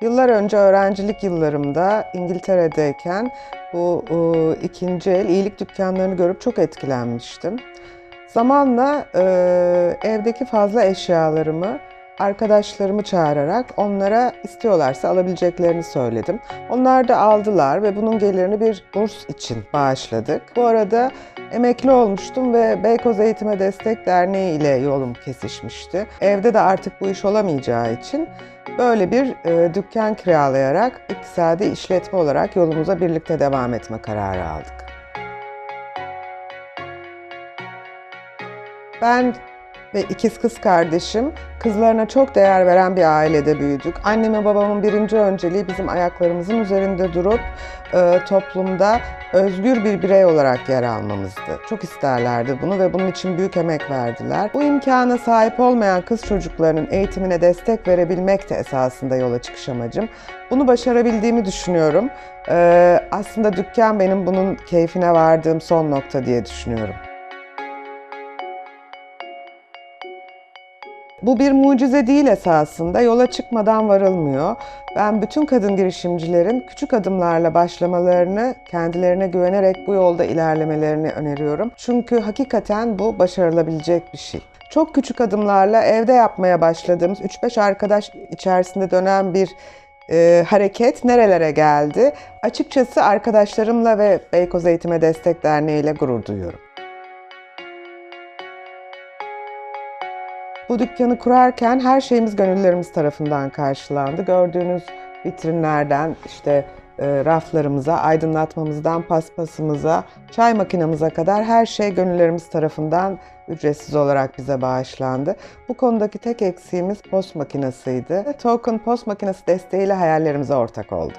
Yıllar önce öğrencilik yıllarımda İngiltere'deyken bu e, ikinci el iyilik dükkanlarını görüp çok etkilenmiştim. Zamanla e, evdeki fazla eşyalarımı arkadaşlarımı çağırarak onlara istiyorlarsa alabileceklerini söyledim. Onlar da aldılar ve bunun gelirini bir burs için bağışladık. Bu arada emekli olmuştum ve Beykoz Eğitime Destek Derneği ile yolum kesişmişti. Evde de artık bu iş olamayacağı için böyle bir e, dükkan kiralayarak iktisadi işletme olarak yolumuza birlikte devam etme kararı aldık. Ben ve ikiz kız kardeşim kızlarına çok değer veren bir ailede büyüdük. Annemin babamın birinci önceliği bizim ayaklarımızın üzerinde durup e, toplumda özgür bir birey olarak yer almamızdı. Çok isterlerdi bunu ve bunun için büyük emek verdiler. Bu imkana sahip olmayan kız çocuklarının eğitimine destek verebilmek de esasında yola çıkış amacım. Bunu başarabildiğimi düşünüyorum. E, aslında dükkan benim bunun keyfine vardığım son nokta diye düşünüyorum. Bu bir mucize değil esasında. Yola çıkmadan varılmıyor. Ben bütün kadın girişimcilerin küçük adımlarla başlamalarını, kendilerine güvenerek bu yolda ilerlemelerini öneriyorum. Çünkü hakikaten bu başarılabilecek bir şey. Çok küçük adımlarla evde yapmaya başladığımız 3-5 arkadaş içerisinde dönen bir e, hareket nerelere geldi? Açıkçası arkadaşlarımla ve Beykoz Eğitime Destek Derneği ile gurur duyuyorum. Bu dükkanı kurarken her şeyimiz gönüllerimiz tarafından karşılandı. Gördüğünüz vitrinlerden işte e, raflarımıza, aydınlatmamızdan paspasımıza, çay makinamıza kadar her şey gönüllerimiz tarafından ücretsiz olarak bize bağışlandı. Bu konudaki tek eksiğimiz post makinasıydı. Token post makinesi desteğiyle hayallerimize ortak oldu.